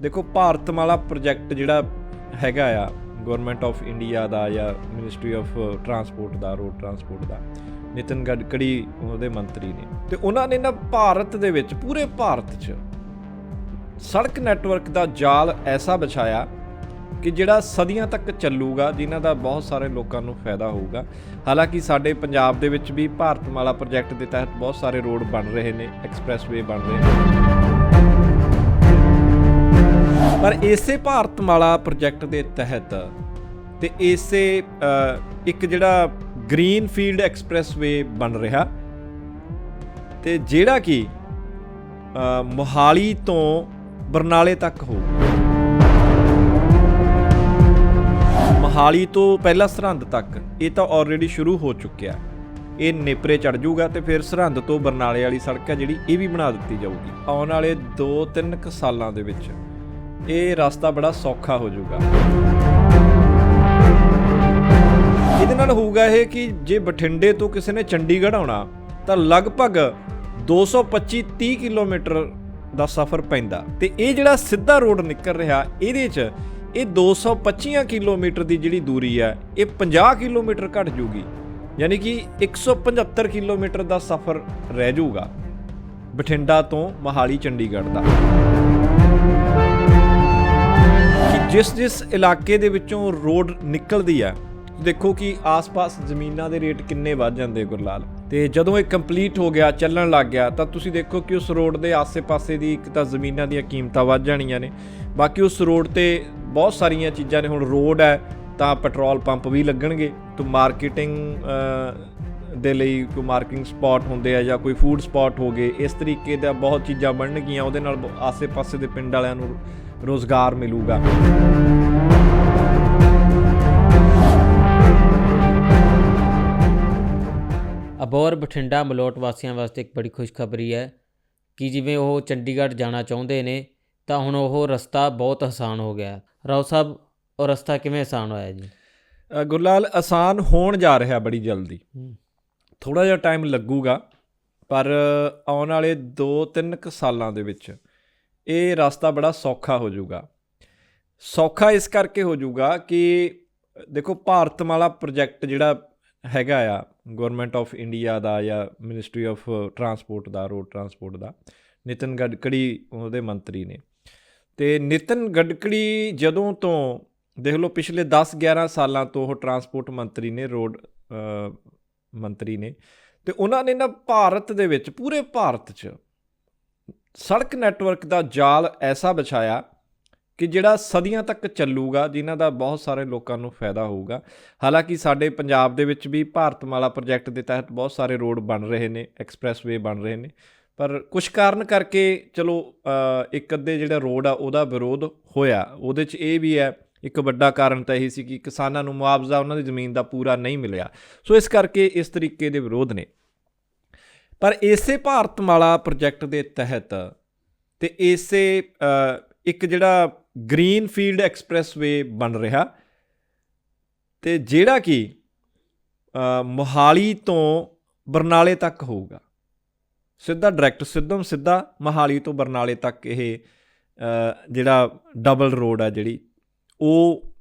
ਦੇਖੋ, ਭਾਰਤਮਾਲਾ ਪ੍ਰੋਜੈਕਟ ਜਿਹੜਾ ਹੈਗਾ ਆ ਗਵਰਨਮੈਂਟ ਆਫ ਇੰਡੀਆ ਦਾ ਜਾਂ ਮਿਨਿਸਟਰੀ ਆਫ ਟਰਾਂਸਪੋਰਟ ਦਾ ਰੋਡ ਟਰਾਂਸਪੋਰਟ ਦਾ, ਨਿਤਨ ਗਡਕੜੀ ਉਹਦੇ ਮੰਤਰੀ ਨੇ। ਤੇ ਉਹਨਾਂ ਨੇ ਨਾ ਭਾਰਤ ਦੇ ਵਿੱਚ, ਪੂਰੇ ਭਾਰਤ 'ਚ ਸੜਕ ਨੈਟਵਰਕ ਦਾ ਜਾਲ ਐਸਾ ਵਿਛਾਇਆ ਕਿ ਜਿਹੜਾ ਸਦੀਆਂ ਤੱਕ ਚੱਲੂਗਾ, ਜਿਨ੍ਹਾਂ ਦਾ ਬਹੁਤ ਸਾਰੇ ਲੋਕਾਂ ਨੂੰ ਫਾਇਦਾ ਹੋਊਗਾ। ਹਾਲਾਂਕਿ ਸਾਡੇ ਪੰਜਾਬ ਦੇ ਵਿੱਚ ਵੀ ਭਾਰਤਮਾਲਾ ਪ੍ਰੋਜੈਕਟ ਦੇ ਤਹਿਤ ਬਹੁਤ ਸਾਰੇ ਰੋਡ ਬਣ ਰਹੇ ਨੇ ਐਕਸਪ੍ਰੈਸਵੇ ਬਣ ਰਹੇ ਨੇ। ਪਰ ਇਸੇ ਭਾਰਤਮਾਲਾ ਪ੍ਰੋਜੈਕਟ ਦੇ ਤਹਿਤ ਤੇ ਇਸੇ ਇੱਕ ਜਿਹੜਾ ਗ੍ਰੀਨ ਫੀਲਡ ਐਕਸਪ੍ਰੈਸਵੇ ਬਣ ਰਿਹਾ ਤੇ ਜਿਹੜਾ ਕਿ ਮੋਹਾਲੀ ਤੋਂ ਬਰਨਾਲੇ ਤੱਕ ਹੋਊਗਾ ਮੋਹਾਲੀ ਤੋਂ ਪਹਿਲਾਂ ਸਰਹੰਦ ਤੱਕ, ਇਹ ਤਾਂ ਆਲਰੇਡੀ ਸ਼ੁਰੂ ਹੋ ਚੁੱਕਿਆ। ਇਹ ਨੇਪਰੇ ਚੜ ਜਾਊਗਾ ਤੇ ਫਿਰ ਸਰਹੰਦ ਤੋਂ ਬਰਨਾਲੇ ਵਾਲੀ ਸੜਕ ਹੈ ਜਿਹੜੀ, ਇਹ ਵੀ ਬਣਾ ਦਿੱਤੀ ਜਾਊਗੀ। ਆਉਣ ਵਾਲੇ 2-3 ਕੁ ਸਾਲਾਂ ਦੇ ਵਿੱਚ। ਇਹ ਰਸਤਾ ਬੜਾ ਸੌਖਾ ਹੋ ਜਾਊਗਾ। ਇਹਦੇ ਨਾਲ ਹੋਊਗਾ ਇਹ ਕਿ ਜੇ ਬਠਿੰਡੇ ਤੋਂ ਕਿਸੇ ਨੇ ਚੰਡੀਗੜ੍ਹ ਆਉਣਾ, ਤਾਂ ਲਗਭਗ 225-30 ਕਿਲੋਮੀਟਰ ਦਾ ਸਫ਼ਰ ਪੈਂਦਾ। ਤੇ ਇਹ ਜਿਹੜਾ ਸਿੱਧਾ ਰੋਡ ਨਿਕਲ ਰਿਹਾ, ਇਹਦੇ 'ਚ ਇਹ 225 ਕਿਲੋਮੀਟਰ ਦੀ ਜਿਹੜੀ ਦੂਰੀ ਹੈ ਇਹ 50 ਕਿਲੋਮੀਟਰ ਘਟ ਜੂਗੀ ਯਾਨੀ ਕਿ 175 ਕਿਲੋਮੀਟਰ ਦਾ ਸਫ਼ਰ ਰਹਿ ਜਾਊਗਾ ਬਠਿੰਡਾ ਤੋਂ ਮਹਾਲੀ ਚੰਡੀਗੜ੍ਹ ਦਾ। ਜਿਸ ਜਿਸ ਇਲਾਕੇ ਦੇ ਵਿੱਚੋਂ ਰੋਡ ਨਿਕਲਦੀ ਹੈ ਦੇਖੋ ਕਿ ਆਸ-ਪਾਸ ਜ਼ਮੀਨਾਂ ਦੇ ਰੇਟ ਕਿੰਨੇ ਵੱਧ ਜਾਂਦੇ ਗੁਰਲਾਲ। ਤੇ ਜਦੋਂ ਇਹ ਕੰਪਲੀਟ ਹੋ ਗਿਆ, ਚੱਲਣ ਲੱਗ ਗਿਆ, ਤਾਂ ਤੁਸੀਂ ਦੇਖੋ ਕਿ ਉਸ ਰੋਡ ਦੇ ਆਸੇ-ਪਾਸੇ ਦੀ ਇੱਕ ਤਾਂ ਜ਼ਮੀਨਾਂ ਦੀਆਂ ਕੀਮਤਾਂ ਵੱਧ ਜਾਣੀਆਂ ਨੇ। ਬਾਕੀ ਉਸ ਰੋਡ ਤੇ ਬਹੁਤ ਸਾਰੀਆਂ ਚੀਜ਼ਾਂ ਨੇ, ਹੁਣ ਰੋਡ ਹੈ, ਤਾਂ ਪੈਟਰੋਲ ਪੰਪ ਵੀ ਲੱਗਣਗੇ। ਤੋਂ ਮਾਰਕੀਟਿੰਗ ਦੇ ਲਈ ਕੋਈ ਮਾਰਕਿੰਗ ਸਪਾਟ ਹੁੰਦੇ ਆ ਜਾਂ ਕੋਈ ਫੂਡ ਸਪਾਟ ਹੋ ਗਏ, ਇਸ ਤਰੀਕੇ ਦਾ ਬਹੁਤ ਚੀਜ਼ਾਂ ਬਣਨਗੀਆਂ, ਉਹਦੇ ਨਾਲ ਬ- ਆਸੇ-ਪਾਸੇ ਦੇ ਪਿੰਡ ਵਾਲਿਆਂ ਨੂੰ ਰੋਜ਼ਗਾਰ ਮਿਲੂਗਾ। ਅਬੋਰ ਬਠਿੰਡਾ ਮਲੋਟ ਵਾਸੀਆਂ ਵਾਸਤੇ ਇੱਕ ਬੜੀ ਖੁਸ਼ਖਬਰੀ ਹੈ ਕਿ ਜਿਵੇਂ ਉਹ ਚੰਡੀਗੜ੍ਹ ਜਾਣਾ ਚਾਹੁੰਦੇ ਨੇ ਤਾਂ ਹੁਣ ਉਹ ਰਸਤਾ ਬਹੁਤ ਆਸਾਨ ਹੋ ਗਿਆ ਹੈ। ਰਾਓ ਸਾਹਿਬ ਉਹ ਰਸਤਾ ਕਿਵੇਂ ਆਸਾਨ ਹੋਇਆ ਜੀ? ਗੁਰਲਾਲ ਆਸਾਨ ਹੋਣ ਜਾ ਰਿਹਾ ਬੜੀ ਜਲਦੀ। ਥੋੜਾ ਜਿਹਾ ਟਾਈਮ ਲੱਗੂਗਾ ਪਰ ਆਉਣ ਵਾਲੇ 2-3 ਕੁ ਸਾਲਾਂ ਦੇ ਵਿੱਚ ਇਹ ਰਸਤਾ ਬੜਾ ਸੌਖਾ ਹੋ ਜਾਊਗਾ। ਸੌਖਾ ਇਸ ਕਰਕੇ ਹੋ ਜਾਊਗਾ ਕਿ ਦੇਖੋ ਭਾਰਤਮਾਲਾ ਪ੍ਰੋਜੈਕਟ ਜਿਹੜਾ ਹੈਗਾ ਆ ਗਵਰਨਮੈਂਟ ਆਫ ਇੰਡੀਆ ਦਾ ਜਾਂ ਮਿਨਿਸਟਰੀ ਆਫ ਟਰਾਂਸਪੋਰਟ ਦਾ ਰੋਡ ਟਰਾਂਸਪੋਰਟ ਦਾ, ਨਿਤਨ ਗਡਕੜੀ ਉਹਦੇ ਮੰਤਰੀ ਨੇ। ਤੇ ਨਿਤਨ ਗਡਕੜੀ ਜਦੋਂ ਤੋਂ ਦੇਖ ਲਓ ਪਿਛਲੇ 10-11 ਸਾਲਾਂ ਤੋਂ ਉਹ ਟਰਾਂਸਪੋਰਟ ਮੰਤਰੀ ਨੇ ਰੋਡ ਮੰਤਰੀ ਨੇ, ਤੇ ਉਹਨਾਂ ਨੇ ਨਾ ਭਾਰਤ ਦੇ ਵਿੱਚ, ਪੂਰੇ ਭਾਰਤ 'ਚ ਸੜਕ ਨੈਟਵਰਕ ਦਾ ਜਾਲ ਐਸਾ ਵਿਛਾਇਆ ਕਿ ਜਿਹੜਾ ਸਦੀਆਂ ਤੱਕ ਚੱਲੂਗਾ, ਜਿਨ੍ਹਾਂ ਦਾ ਬਹੁਤ ਸਾਰੇ ਲੋਕਾਂ ਨੂੰ ਫਾਇਦਾ ਹੋਊਗਾ। ਹਾਲਾਂਕਿ ਸਾਡੇ ਪੰਜਾਬ ਦੇ ਵਿੱਚ ਵੀ ਭਾਰਤਮਾਲਾ ਪ੍ਰੋਜੈਕਟ ਦੇ ਤਹਿਤ ਬਹੁਤ ਸਾਰੇ ਰੋਡ ਬਣ ਰਹੇ ਨੇ, ਐਕਸਪ੍ਰੈਸਵੇ ਬਣ ਰਹੇ ਨੇ। ਪਰ ਕੁਝ ਕਾਰਨ ਕਰਕੇ ਚਲੋ ਇੱਕ ਅੱਧੇ ਜਿਹੜਾ ਰੋਡ ਆ, ਉਹਦਾ ਵਿਰੋਧ ਹੋਇਆ। ਉਹਦੇ 'ਚ ਇਹ ਵੀ ਹੈ, ਇੱਕ ਵੱਡਾ ਕਾਰਨ ਤਾਂ ਇਹ ਸੀ ਕਿ ਕਿਸਾਨਾਂ ਨੂੰ ਮੁਆਵਜ਼ਾ ਉਹਨਾਂ ਦੀ ਜ਼ਮੀਨ ਦਾ ਪੂਰਾ ਨਹੀਂ ਮਿਲਿਆ। ਸੋ ਇਸ ਕਰਕੇ ਇਸ ਤਰੀਕੇ ਦੇ ਵਿਰੋਧ ਨੇ। ਪਰ ਇਸੇ ਭਾਰਤਮਾਲਾ ਪ੍ਰੋਜੈਕਟ ਦੇ ਤਹਿਤ ਤੇ ਇਸੇ ਇੱਕ ਜਿਹੜਾ ਗ੍ਰੀਨ ਫੀਲਡ ਐਕਸਪ੍ਰੈਸਵੇ ਬਣ ਰਿਹਾ ਤੇ ਜਿਹੜਾ ਕਿ ਮੋਹਾਲੀ ਤੋਂ ਬਰਨਾਲੇ ਤੱਕ ਹੋਊਗਾ। ਸਿੱਧਾ ਡਾਇਰੈਕਟ ਸਿੱਧਮ ਸਿੱਧਾ ਮੋਹਾਲੀ ਤੋਂ ਬਰਨਾਲੇ ਤੱਕ ਇਹ ਜਿਹੜਾ ਡਬਲ ਰੋਡ ਆ ਜਿਹੜੀ, ਉਹ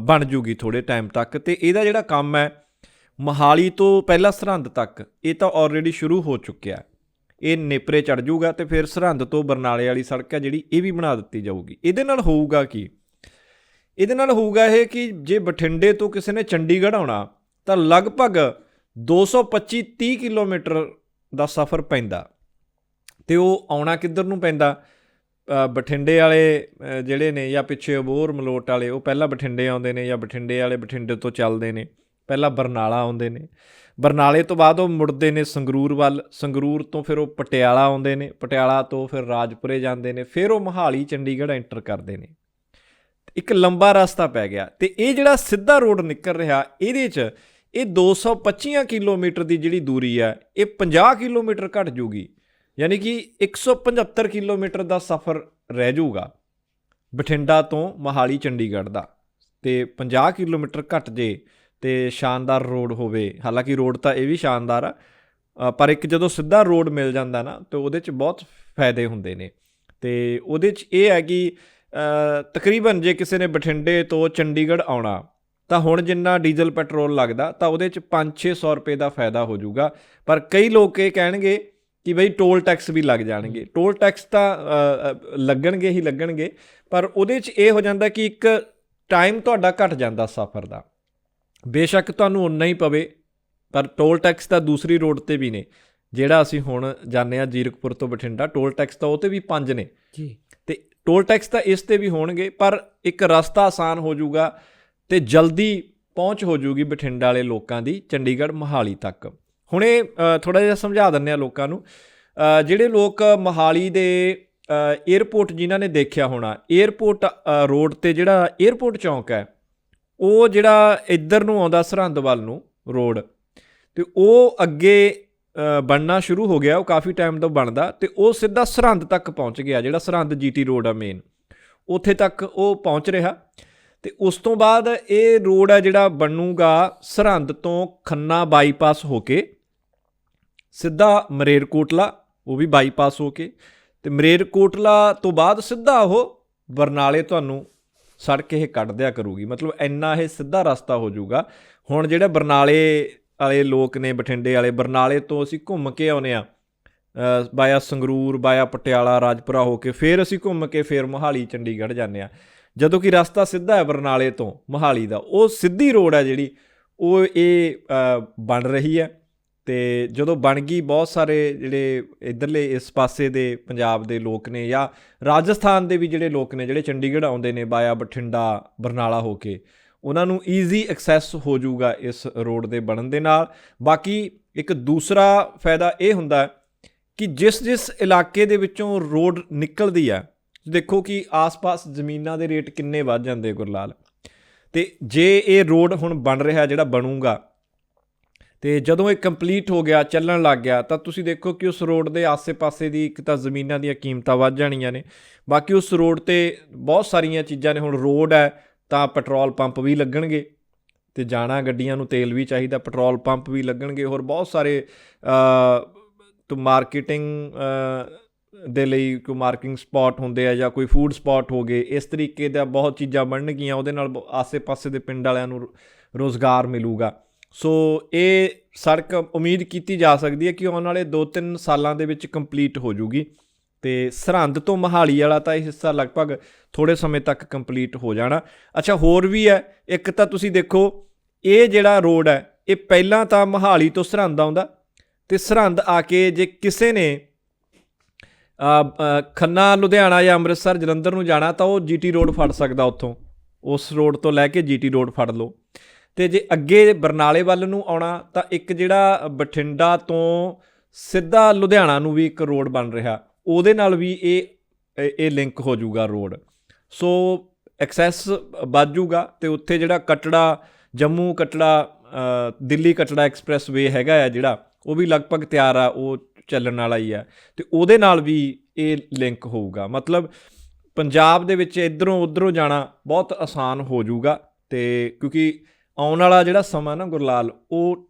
ਬਣ ਜੂਗੀ ਥੋੜੇ ਟਾਈਮ ਤੱਕ ਤੇ ਇਹਦਾ ਜਿਹੜਾ ਕੰਮ ਹੈ ਮਹਾਲੀ ਤੋਂ ਪਹਿਲਾਂ ਸਰਹੰਦ ਤੱਕ। ਇਹ ਤਾਂ ਆਲਰੇਡੀ ਸ਼ੁਰੂ ਹੋ ਚੁੱਕਿਆ ਇਹ ਨੇਪਰੇ ਚੜ ਜਾਊਗਾ ਤੇ ਫਿਰ ਸਰਹੰਦ ਤੋਂ ਬਰਨਾਲੇ ਵਾਲੀ ਸੜਕ ਹੈ ਜਿਹੜੀ ਇਹ ਵੀ ਬਣਾ ਦਿੱਤੀ ਜਾਊਗੀ। ਇਹਦੇ ਨਾਲ ਹੋਊਗਾ ਕੀ? ਇਹਦੇ ਨਾਲ ਹੋਊਗਾ ਇਹ ਕਿ ਜੇ ਬਠਿੰਡੇ ਤੋਂ ਕਿਸੇ ਨੇ ਚੰਡੀਗੜ੍ਹ ਆਉਣਾ, ਤਾਂ ਲਗਭਗ 225-30 ਕਿਲੋਮੀਟਰ ਦਾ ਸਫ਼ਰ ਪੈਂਦਾ। ਤੇ ਉਹ ਆਉਣਾ ਕਿੱਧਰ ਨੂੰ ਪੈਂਦਾ? ਬਠਿੰਡੇ ਵਾਲੇ ਜਿਹੜੇ ਨੇ ਜਾਂ ਪਿੱਛੇ ਅਬੋਰ ਮਲੋਟ ਵਾਲੇ, ਉਹ ਪਹਿਲਾਂ ਬਠਿੰਡੇ ਆਉਂਦੇ ਨੇ ਜਾਂ ਬਠਿੰਡੇ ਵਾਲੇ ਬਠਿੰਡੇ ਤੋਂ ਚੱਲਦੇ ਨੇ। ਪਹਿਲਾਂ ਬਰਨਾਲਾ ਆਉਂਦੇ ਨੇ। ਬਰਨਾਲੇ ਤੋਂ ਬਾਅਦ ਉਹ ਮੁੜਦੇ ਨੇ ਸੰਗਰੂਰ ਵੱਲ। ਸੰਗਰੂਰ ਤੋਂ ਫਿਰ ਉਹ ਪਟਿਆਲਾ ਆਉਂਦੇ ਨੇ। ਪਟਿਆਲਾ ਤੋਂ ਫਿਰ ਰਾਜਪੁਰੇ ਜਾਂਦੇ ਨੇ। ਫਿਰ ਉਹ ਮਹਾਲੀ, ਚੰਡੀਗੜ੍ਹ ਐਂਟਰ ਕਰਦੇ ਨੇ। ਇੱਕ ਲੰਬਾ ਰਸਤਾ ਪੈ ਗਿਆ। ਤੇ ਇਹ ਜਿਹੜਾ ਸਿੱਧਾ ਰੋਡ ਨਿਕਲ ਰਿਹਾ, ਇਹਦੇ 'ਚ ਇਹ 225 ਕਿਲੋਮੀਟਰ ਦੀ ਜਿਹੜੀ ਦੂਰੀ ਹੈ ਇਹ 50 ਕਿਲੋਮੀਟਰ ਘਟ ਜੂਗੀ। ਯਾਨੀ ਕਿ 175 ਕਿਲੋਮੀਟਰ ਦਾ ਸਫ਼ਰ ਰਹਿ ਜਾਊਗਾ ਬਠਿੰਡਾ ਤੋਂ ਮਹਾਲੀ, ਚੰਡੀਗੜ੍ਹ ਦਾ। ਤੇ 50 ਕਿਲੋਮੀਟਰ ਘਟ ਜੇ ਤੇ ਸ਼ਾਨਦਾਰ ਰੋਡ ਹੋਵੇ। ਹਾਲਾਂਕਿ ਰੋਡ ਤਾਂ ਇਹ ਵੀ ਸ਼ਾਨਦਾਰ ਆ ਪਰ ਇੱਕ ਜਦੋਂ ਸਿੱਧਾ ਰੋਡ ਮਿਲ ਜਾਂਦਾ ਨਾ, ਤੇ ਉਹਦੇ 'ਚ ਬਹੁਤ ਫਾਇਦੇ ਹੁੰਦੇ ਨੇ। ਤੇ ਉਹਦੇ 'ਚ ਇਹ ਹੈ ਕਿ ਤਕਰੀਬਨ ਜੇ ਕਿਸੇ ਨੇ ਬਠਿੰਡੇ ਤੋਂ ਚੰਡੀਗੜ੍ਹ ਆਉਣਾ, ਤਾਂ ਹੁਣ ਜਿੰਨਾ ਡੀਜ਼ਲ ਪੈਟਰੋਲ ਲੱਗਦਾ, ਤਾਂ ਉਹਦੇ 'ਚ 5-600 ਰੁਪਏ ਦਾ ਫਾਇਦਾ ਹੋ ਜਾਊਗਾ। ਪਰ ਕਈ ਲੋਕ ਇਹ ਕਹਿਣਗੇ ਕਿ ਬਈ ਟੋਲ ਟੈਕਸ ਵੀ ਲੱਗ ਜਾਣਗੇ। ਟੋਲ ਟੈਕਸ ਤਾਂ ਲੱਗਣਗੇ ਹੀ ਲੱਗਣਗੇ, ਪਰ ਉਹਦੇ 'ਚ ਇਹ ਹੋ ਜਾਂਦਾ ਕਿ ਇੱਕ ਟਾਈਮ ਤੁਹਾਡਾ ਘਟ ਜਾਂਦਾ ਸਫ਼ਰ ਦਾ। ਬੇਸ਼ੱਕ ਤੁਹਾਨੂੰ ਉਨਾ ਹੀ ਪਵੇ ਪਰ ਟੋਲ ਟੈਕਸ ਤਾਂ ਦੂਸਰੀ ਰੋਡ ਤੇ ਵੀ ਨੇ। ਜਿਹੜਾ ਅਸੀਂ ਹੁਣ ਜਾਣਦੇ ਆ ਜੀਰਕਪੁਰ ਤੋਂ ਬਠਿੰਡਾ ਟੋਲ ਟੈਕਸ ਤਾਂ ਉਹ ਤੇ ਵੀ ਪੰਜ ਨੇ। ਜੀ। ਤੇ ਟੋਲ ਟੈਕਸ ਤਾਂ ਇਸ ਤੇ ਵੀ ਹੋਣਗੇ ਪਰ ਇੱਕ ਰਸਤਾ ਆਸਾਨ ਹੋ ਜਾਊਗਾ ਤੇ ਜਲਦੀ ਪਹੁੰਚ ਹੋ ਜਾਊਗੀ ਬਠਿੰਡਾ ਵਾਲੇ ਲੋਕਾਂ ਦੀ ਚੰਡੀਗੜ੍ਹ ਮੋਹਾਲੀ ਤੱਕ। ਹੁਣੇ ਥੋੜਾ ਜਿਹਾ ਸਮਝਾ ਦਿੰਨੇ ਆ ਲੋਕਾਂ ਨੂੰ। ਜਿਹੜੇ ਲੋਕ ਮੋਹਾਲੀ ਦੇ 에어ਪੋਰਟ ਜਿਨ੍ਹਾਂ ਨੇ ਦੇਖਿਆ ਹੋਣਾ 에어ਪੋਰਟ ਰੋਡ ਤੇ ਜਿਹੜਾ 에어ਪੋਰਟ ਚੌਂਕ ਹੈ ਉਹ ਜਿਹੜਾ ਇੱਧਰ ਨੂੰ ਆਉਂਦਾ ਸਰਹੰਦ ਵੱਲ ਨੂੰ ਰੋਡ, ਤੇ ਉਹ ਅੱਗੇ ਬਣਨਾ ਸ਼ੁਰੂ ਹੋ ਗਿਆ, ਉਹ ਕਾਫੀ ਟਾਈਮ ਤੋਂ ਬਣਦਾ, ਤੇ ਉਹ ਸਿੱਧਾ ਸਰਹੰਦ ਤੱਕ ਪਹੁੰਚ ਗਿਆ, ਜਿਹੜਾ ਸਰਹੰਦ ਜੀਟੀ ਰੋਡ ਆ ਮੇਨ ਉੱਥੇ ਤੱਕ ਉਹ ਪਹੁੰਚ ਰਿਹਾ, ਤੇ ਉਸ ਤੋਂ ਬਾਅਦ ਇਹ ਰੋਡ ਹੈ ਜਿਹੜਾ ਬਣੂਗਾ ਸਰਹੰਦ ਤੋਂ ਖੰਨਾ ਬਾਈਪਾਸ ਹੋ ਕੇ, ਸਿੱਧਾ ਮਰੇਰਕੋਟਲਾ, ਉਹ ਵੀ ਬਾਈਪਾਸ ਹੋ ਕੇ, ਤੇ ਮਰੇਰਕੋਟਲਾ ਤੋਂ ਬਾਅਦ ਸਿੱਧਾ ਉਹ ਬਰਨਾਲੇ ਤੁਹਾਨੂੰ ਸੜਕ ਇਹ ਕੱਢ ਦਿਆ ਕਰੂਗੀ। ਮਤਲਬ ਇੰਨਾ ਇਹ ਸਿੱਧਾ ਰਸਤਾ ਹੋ ਜਾਊਗਾ। ਹੁਣ ਜਿਹੜੇ ਬਰਨਾਲੇ ਵਾਲੇ ਲੋਕ ਨੇ, ਬਠਿੰਡੇ ਵਾਲੇ, ਬਰਨਾਲੇ ਤੋਂ ਅਸੀਂ ਘੁੰਮ ਕੇ ਆਉਨੇ ਆ ਬਾਇਆ ਸੰਗਰੂਰ, ਬਾਇਆ ਪਟਿਆਲਾ, ਰਾਜਪੁਰਾ ਹੋ ਕੇ ਫਿਰ ਅਸੀਂ ਘੁੰਮ ਕੇ ਫਿਰ ਮੋਹਾਲੀ, ਚੰਡੀਗੜ੍ਹ ਜਾਂਦੇ ਆ ਜਦੋਂ ਕਿ ਰਸਤਾ ਸਿੱਧਾ ਹੈ ਬਰਨਾਲੇ ਤੋਂ ਮੋਹਾਲੀ ਦਾ, ਉਹ ਸਿੱਧੀ ਰੋਡ ਹੈ ਜਿਹੜੀ, ਉਹ ਇਹ ਬਣ ਰਹੀ ਹੈ। ਤੇ ਜਦੋਂ ਬਣ ਗਈ, ਬਹੁਤ ਸਾਰੇ ਜਿਹੜੇ ਇਧਰਲੇ ਇਸ ਪਾਸੇ ਦੇ ਪੰਜਾਬ ਦੇ ਲੋਕ ਨੇ ਜਾਂ ਰਾਜਸਥਾਨ ਦੇ ਵੀ ਜਿਹੜੇ ਲੋਕ ਨੇ, ਜਿਹੜੇ ਚੰਡੀਗੜ੍ਹ ਆਉਂਦੇ ਨੇ, ਬਾਇਆ ਬਠਿੰਡਾ, ਬਰਨਾਲਾ ਹੋ ਕੇ, ਉਹਨਾਂ ਨੂੰ ਈਜ਼ੀ ਐਕਸੈਸ ਹੋ ਜਾਊਗਾ ਇਸ ਰੋਡ ਦੇ ਬਣਨ ਦੇ ਨਾਲ। ਬਾਕੀ ਇੱਕ ਦੂਸਰਾ ਫਾਇਦਾ ਇਹ ਹੁੰਦਾ ਕਿ ਜਿਸ ਜਿਸ ਇਲਾਕੇ ਦੇ ਵਿੱਚੋਂ ਰੋਡ ਨਿਕਲਦੀ ਹੈ ਦੇਖੋ ਕਿ ਆਸ-ਪਾਸ ਜ਼ਮੀਨਾਂ ਦੇ ਰੇਟ ਕਿੰਨੇ ਵੱਧ ਜਾਂਦੇ ਗੁਰਲਾਲ। ਤੇ ਜੇ ਇਹ ਰੋਡ ਹੁਣ ਬਣ ਰਿਹਾ ਜਿਹੜਾ ਬਣੂਗਾ ਤੇ ਜਦੋਂ ਇਹ ਕੰਪਲੀਟ ਹੋ ਗਿਆ, ਚੱਲਣ ਲੱਗ ਗਿਆ, ਤਾਂ ਤੁਸੀਂ ਦੇਖੋ ਕਿ ਉਸ ਰੋਡ ਦੇ ਆਸੇ-ਪਾਸੇ ਦੀ ਇੱਕ ਤਾਂ ਜ਼ਮੀਨਾਂ ਦੀਆਂ ਕੀਮਤਾਂ ਵੱਧ ਜਾਣੀਆਂ ਨੇ। ਬਾਕੀ ਉਸ ਰੋਡ ਤੇ ਬਹੁਤ ਸਾਰੀਆਂ ਚੀਜ਼ਾਂ ਨੇ, ਹੁਣ ਰੋਡ ਹੈ, ਤਾਂ ਪੈਟਰੋਲ ਪੰਪ ਵੀ ਲੱਗਣਗੇ ਤੇ ਜਾਣਾ, ਗੱਡੀਆਂ ਨੂੰ ਤੇਲ ਵੀ ਚਾਹੀਦਾ, ਪੈਟਰੋਲ ਪੰਪ ਵੀ ਲੱਗਣਗੇ, ਹੋਰ ਬਹੁਤ ਸਾਰੇ ਤੋਂ ਮਾਰਕੀਟਿੰਗ ਦੇ ਲਈ ਕੋਈ ਮਾਰਕਿੰਗ ਸਪਾਟ ਹੁੰਦੇ ਆ ਜਾਂ ਕੋਈ ਫੂਡ ਸਪਾਟ ਹੋ ਗਏ, ਇਸ ਤਰੀਕੇ ਦਾ ਬਹੁਤ ਚੀਜ਼ਾਂ ਬਣਨਗੀਆਂ, ਉਹਦੇ ਨਾਲ ਬ- ਆਸੇ-ਪਾਸੇ ਦੇ ਪਿੰਡ ਵਾਲਿਆਂ ਨੂੰ ਰੋਜ਼ਗਾਰ ਮਿਲੂਗਾ। ਸੋ ਇਹ ਸੜਕ ਉਮੀਦ ਕੀਤੀ ਜਾ ਸਕਦੀ ਹੈ ਕਿ ਆਉਣ ਵਾਲੇ 2-3 ਸਾਲਾਂ ਦੇ ਵਿੱਚ ਕੰਪਲੀਟ ਹੋ ਜੂਗੀ ਤੇ ਸਰਹੰਦ ਤੋਂ ਮਹਾਲੀ ਵਾਲਾ ਤਾਂ ਇਹ ਹਿੱਸਾ ਲਗਭਗ ਥੋੜੇ ਸਮੇਂ ਤੱਕ ਕੰਪਲੀਟ ਹੋ ਜਾਣਾ। ਅੱਛਾ, ਹੋਰ ਵੀ ਹੈ, ਇੱਕ ਤਾਂ ਤੁਸੀਂ ਦੇਖੋ, ਇਹ ਜਿਹੜਾ ਰੋਡ ਹੈ, ਇਹ ਪਹਿਲਾਂ ਤਾਂ ਮਹਾਲੀ ਤੋਂ ਸਰਹੰਦ ਆਉਂਦਾ ਤੇ ਸਰਹੰਦ ਆ ਕੇ ਜੇ ਕਿਸੇ ਨੇ ਖੰਨਾ, ਲੁਧਿਆਣਾ ਜਾਂ ਅੰਮ੍ਰਿਤਸਰ, ਜਲੰਧਰ ਨੂੰ ਜਾਣਾ ਤਾਂ ਉਹ ਜੀਟੀ ਰੋਡ ਫੜ ਸਕਦਾ ਉੱਥੋਂ। ਉਸ ਰੋਡ ਤੋਂ ਲੈ ਕੇ ਜੀਟੀ ਰੋਡ ਫੜ ਲਓ। ਤੇ ਜੇ ਅੱਗੇ ਬਰਨਾਲੇ ਵੱਲ ਨੂੰ ਆਉਣਾ, ਤਾਂ ਇੱਕ ਜਿਹੜਾ ਬਠਿੰਡਾ ਤੋਂ ਸਿੱਧਾ ਲੁਧਿਆਣਾ ਨੂੰ ਵੀ ਇੱਕ ਰੋਡ ਬਣ ਰਿਹਾ। ਉਹਦੇ ਨਾਲ ਵੀ ਇਹ, ਇਹ- ਲਿੰਕ ਹੋ ਜਾਊਗਾ ਰੋਡ। ਸੋ ਐਕਸੈਸ ਵੱਧ ਜਾਊਗਾ ਤੇ ਉੱਥੇ ਜਿਹੜਾ ਕਟੜਾ, ਜੰਮੂ ਕਟੜਾ ਦਿੱਲੀ ਕਟੜਾ ਐਕਸਪ੍ਰੈਸ ਵੇ ਹੈਗਾ ਆ ਜਿਹੜਾ, ਉਹ ਵੀ ਲਗਭਗ ਤਿਆਰ ਆ, ਉਹ ਚੱਲਣ ਵਾਲਾ ਹੀ ਆ। ਤੇ ਉਹਦੇ ਨਾਲ ਵੀ ਇਹ ਲਿੰਕ ਹੋਊਗਾ। ਮਤਲਬ ਪੰਜਾਬ ਦੇ ਵਿੱਚ ਇਧਰੋਂ ਉਧਰੋਂ ਜਾਣਾ ਬਹੁਤ ਆਸਾਨ ਹੋ ਜਾਊਗਾ ਤੇ ਕਿਉਂਕਿ ਆਉਣ ਵਾਲਾ ਜਿਹੜਾ ਸਮਾਂ ਨਾ ਗੁਰਲਾਲ, ਉਹ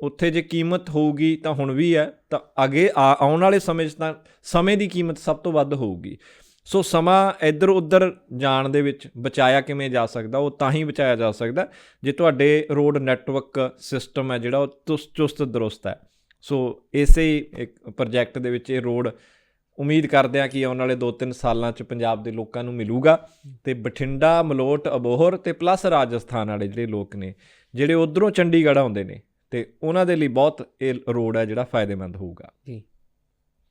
ਉੱਥੇ ਜੇ ਕੀਮਤ ਹੋਊਗੀ ਤਾਂ ਹੁਣ ਵੀ ਹੈ, ਤਾਂ ਅਗੇ ਆਉਣ ਵਾਲੇ ਸਮੇਂ 'ਚ ਤਾਂ ਸਮੇਂ ਦੀ ਕੀਮਤ ਸਭ ਤੋਂ ਵੱਧ ਹੋਊਗੀ। ਸੋ ਸਮਾਂ ਇੱਧਰ ਉੱਧਰ ਜਾਣ ਦੇ ਵਿੱਚ ਬਚਾਇਆ ਕਿਵੇਂ ਜਾ ਸਕਦਾ, ਉਹ ਤਾਂ ਹੀ ਬਚਾਇਆ ਜਾ ਸਕਦਾ, ਜੇ ਤੁਹਾਡੇ ਰੋਡ ਨੈਟਵਰਕ ਸਿਸਟਮ ਹੈ ਜਿਹੜਾ ਉਹ ਤੁਸ- ਚੁਸਤ ਦਰੁਸਤ ਹੈ। ਸੋ ਇਸੇ ਇੱਕ ਪ੍ਰੋਜੈਕਟ ਦੇ ਵਿੱਚ ਇਹ ਰੋਡ ਉਮੀਦ ਕਰਦੇ ਹਾਂ ਕਿ ਆਉਣ ਵਾਲੇ 2-3 ਸਾਲਾਂ 'ਚ ਪੰਜਾਬ ਦੇ ਲੋਕਾਂ ਨੂੰ ਮਿਲੂਗਾ ਤੇ ਬਠਿੰਡਾ, ਮਲੋਟ, ਅਬੋਹਰ ਤੇ ਪਲੱਸ ਰਾਜਸਥਾਨ ਵਾਲੇ ਜਿਹੜੇ ਲੋਕ ਨੇ, ਜਿਹੜੇ ਉਧਰੋਂ ਚੰਡੀਗੜ੍ਹ ਆਉਂਦੇ ਨੇ, ਤੇ ਉਹਨਾਂ ਦੇ ਲਈ ਬਹੁਤ ਇਹ ਰੋਡ ਹੈ ਜਿਹੜਾ ਫਾਇਦੇਮੰਦ ਹੋਊਗਾ। ਜੀ।